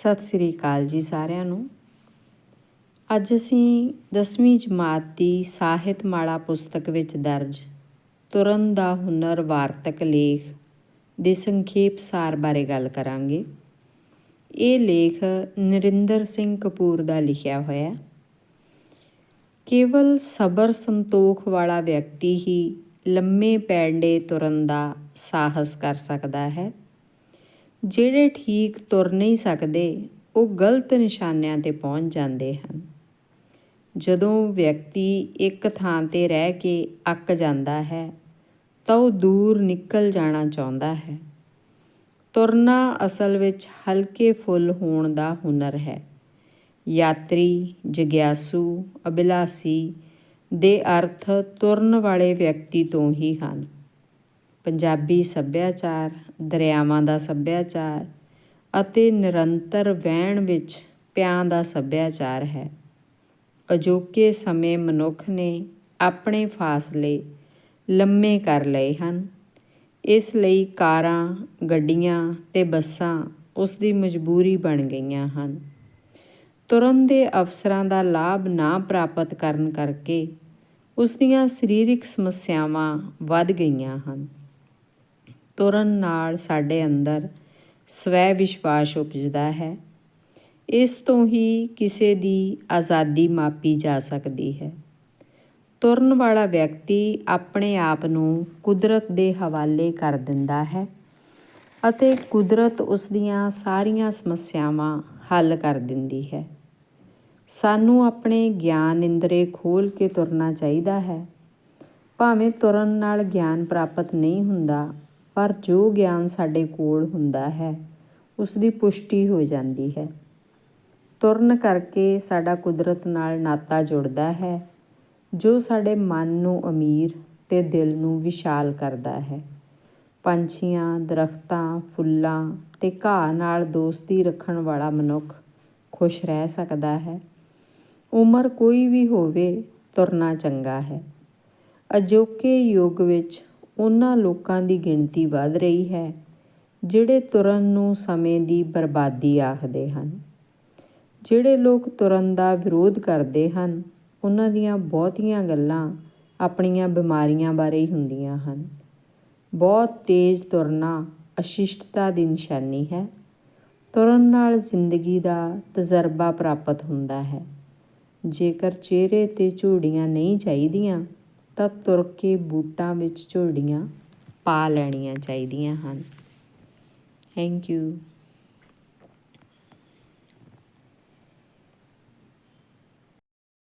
ਸਤਿ ਸ੍ਰੀ ਅਕਾਲ ਜੀ ਸਾਰਿਆਂ ਨੂੰ। ਅੱਜ ਅਸੀਂ 10ਵੀਂ ਜਮਾਤ ਦੀ ਸਾਹਿਤ ਮਾਲਾ ਪੁਸਤਕ ਵਿੱਚ ਦਰਜ ਤੁਰਨ ਦਾ ਹੁਨਰ ਵਾਰਤਕ ਲੇਖ ਦੇ ਸੰਖੇਪ ਸਾਰ ਬਾਰੇ ਗੱਲ ਕਰਾਂਗੇ। ਇਹ ਲੇਖ ਨਰਿੰਦਰ ਸਿੰਘ ਕਪੂਰ ਦਾ ਲਿਖਿਆ ਹੋਇਆ ਹੈ। ਕੇਵਲ ਸਬਰ ਸੰਤੋਖ ਵਾਲਾ ਵਿਅਕਤੀ ਹੀ ਲੰਮੇ ਪੈਂਡੇ ਤੁਰਨ ਦਾ ਸਾਹਸ ਕਰ ਸਕਦਾ ਹੈ। ਜਿਹੜੇ ਠੀਕ ਤੁਰ ਨਹੀਂ ਸਕਦੇ, ਉਹ ਗਲਤ ਨਿਸ਼ਾਨਿਆਂ ਤੇ ਪਹੁੰਚ ਜਾਂਦੇ ਹਨ। ਜਦੋਂ ਵਿਅਕਤੀ ਇੱਕ ਥਾਂ ਤੇ ਰਹਿ ਕੇ ਅੱਕ ਜਾਂਦਾ ਹੈ, ਤਾਂ ਉਹ ਦੂਰ ਨਿਕਲ ਜਾਣਾ ਚਾਹੁੰਦਾ ਹੈ। ਤੁਰਨਾ ਅਸਲ ਵਿੱਚ ਹਲਕੇ ਫੁੱਲ ਹੋਣ ਦਾ ਹੁਨਰ ਹੈ। ਯਾਤਰੀ, ਜਗਿਆਸੂ, ਅਭਿਲਾਸੀ ਦੇ ਅਰਥ ਤੁਰਨ ਵਾਲੇ ਵਿਅਕਤੀ ਤੋਂ ਹੀ ਹਨ। ਪੰਜਾਬੀ ਸੱਭਿਆਚਾਰ, ਦਰਿਆਵਾਂ ਦਾ ਸੱਭਿਆਚਾਰ ਅਤੇ ਨਿਰੰਤਰ ਵਹਿਣ ਵਿੱਚ ਪਿਆਂ ਦਾ ਸੱਭਿਆਚਾਰ ਹੈ। ਅਜੋਕੇ ਸਮੇਂ ਮਨੁੱਖ ਨੇ ਆਪਣੇ ਫਾਸਲੇ ਲੰਮੇ ਕਰ ਲਏ ਹਨ। ਇਸ ਲਈ ਕਾਰਾਂ, ਗੱਡੀਆਂ ਤੇ ਬੱਸਾਂ ਉਸ ਦੀ ਮਜਬੂਰੀ ਬਣ ਗਈਆਂ ਹਨ। ਤੁਰਨ ਦੇ ਅਵਸਰਾਂ ਦਾ ਲਾਭ ਨਾ ਪ੍ਰਾਪਤ ਕਰਨ ਕਰਕੇ ਉਸ ਦੀਆਂ ਸਰੀਰਕ ਸਮੱਸਿਆਵਾਂ ਵੱਧ ਗਈਆਂ ਹਨ। ਤੁਰਨ ਨਾਲ ਸਾਡੇ ਅੰਦਰ ਸਵੈ ਵਿਸ਼ਵਾਸ ਉਪਜਦਾ ਹੈ। ਇਸ ਤੋਂ ਹੀ ਕਿਸੇ ਦੀ ਆਜ਼ਾਦੀ ਮਾਪੀ ਜਾ ਸਕਦੀ ਹੈ। ਤੁਰਨ ਵਾਲਾ ਵਿਅਕਤੀ ਆਪਣੇ ਆਪ ਨੂੰ ਕੁਦਰਤ ਦੇ ਹਵਾਲੇ ਕਰ ਦਿੰਦਾ ਹੈ ਅਤੇ ਕੁਦਰਤ ਉਸ ਦੀਆਂ ਸਾਰੀਆਂ ਸਮੱਸਿਆਵਾਂ ਹੱਲ ਕਰ ਦਿੰਦੀ ਹੈ। ਸਾਨੂੰ ਆਪਣੇ ਗਿਆਨ ਇੰਦਰੇ ਖੋਲ ਕੇ ਤੁਰਨਾ ਚਾਹੀਦਾ ਹੈ। ਭਾਵੇਂ ਤੁਰਨ ਨਾਲ ਗਿਆਨ ਪ੍ਰਾਪਤ ਨਹੀਂ ਹੁੰਦਾ ਪਰ ਜੋ ਗਿਆਨ ਸਾਡੇ ਕੋਲ ਹੁੰਦਾ ਹੈ, ਉਸ ਦੀ ਪੁਸ਼ਟੀ ਹੋ ਜਾਂਦੀ ਹੈ। ਤੁਰਨ ਕਰਕੇ ਸਾਡਾ ਕੁਦਰਤ ਨਾਲ ਨਾਤਾ ਜੁੜਦਾ ਹੈ, ਜੋ ਸਾਡੇ ਮਨ ਨੂੰ ਅਮੀਰ ਤੇ ਦਿਲ ਨੂੰ ਵਿਸ਼ਾਲ ਕਰਦਾ ਹੈ। ਪੰਛੀਆਂ, ਦਰਖਤਾਂ, ਫੁੱਲਾਂ ਤੇ ਘਾਹ ਨਾਲ ਦੋਸਤੀ ਰੱਖਣ ਵਾਲਾ ਮਨੁੱਖ ਖੁਸ਼ ਰਹਿ ਸਕਦਾ ਹੈ। ਉਮਰ ਕੋਈ ਵੀ ਹੋਵੇ, ਤੁਰਨਾ ਚੰਗਾ ਹੈ। ਅਜੋਕੇ ਯੁੱਗ ਵਿੱਚ ਉਹਨਾਂ ਲੋਕਾਂ ਦੀ ਗਿਣਤੀ ਵੱਧ ਰਹੀ ਹੈ, ਜਿਹੜੇ ਤੁਰਨ ਨੂੰ ਸਮੇਂ ਦੀ ਬਰਬਾਦੀ ਆਖਦੇ ਹਨ। ਜਿਹੜੇ ਲੋਕ ਤੁਰਨ ਦਾ ਵਿਰੋਧ ਕਰਦੇ ਹਨ, ਉਹਨਾਂ ਦੀਆਂ ਬਹੁਤੀਆਂ ਗੱਲਾਂ ਆਪਣੀਆਂ ਬਿਮਾਰੀਆਂ ਬਾਰੇ ਹੀ ਹੁੰਦੀਆਂ ਹਨ। ਬਹੁਤ ਤੇਜ਼ ਤੁਰਨਾ ਅਸ਼ਿਸ਼ਟਤਾ ਦੀ ਨਿਸ਼ਾਨੀ ਹੈ। ਤੁਰਨ ਨਾਲ ਜ਼ਿੰਦਗੀ ਦਾ ਤਜਰਬਾ ਪ੍ਰਾਪਤ ਹੁੰਦਾ ਹੈ। ਜੇਕਰ ਚਿਹਰੇ ਤੇ ਝੂੜੀਆਂ ਨਹੀਂ ਚਾਹੀਦੀਆਂ ਤਾਂ ਤੁਰ ਕੇ ਬੂਟਾਂ ਵਿੱਚ ਝੋੜੀਆਂ ਪਾ ਲੈਣੀਆਂ ਚਾਹੀਦੀਆਂ ਹਨ। Thank you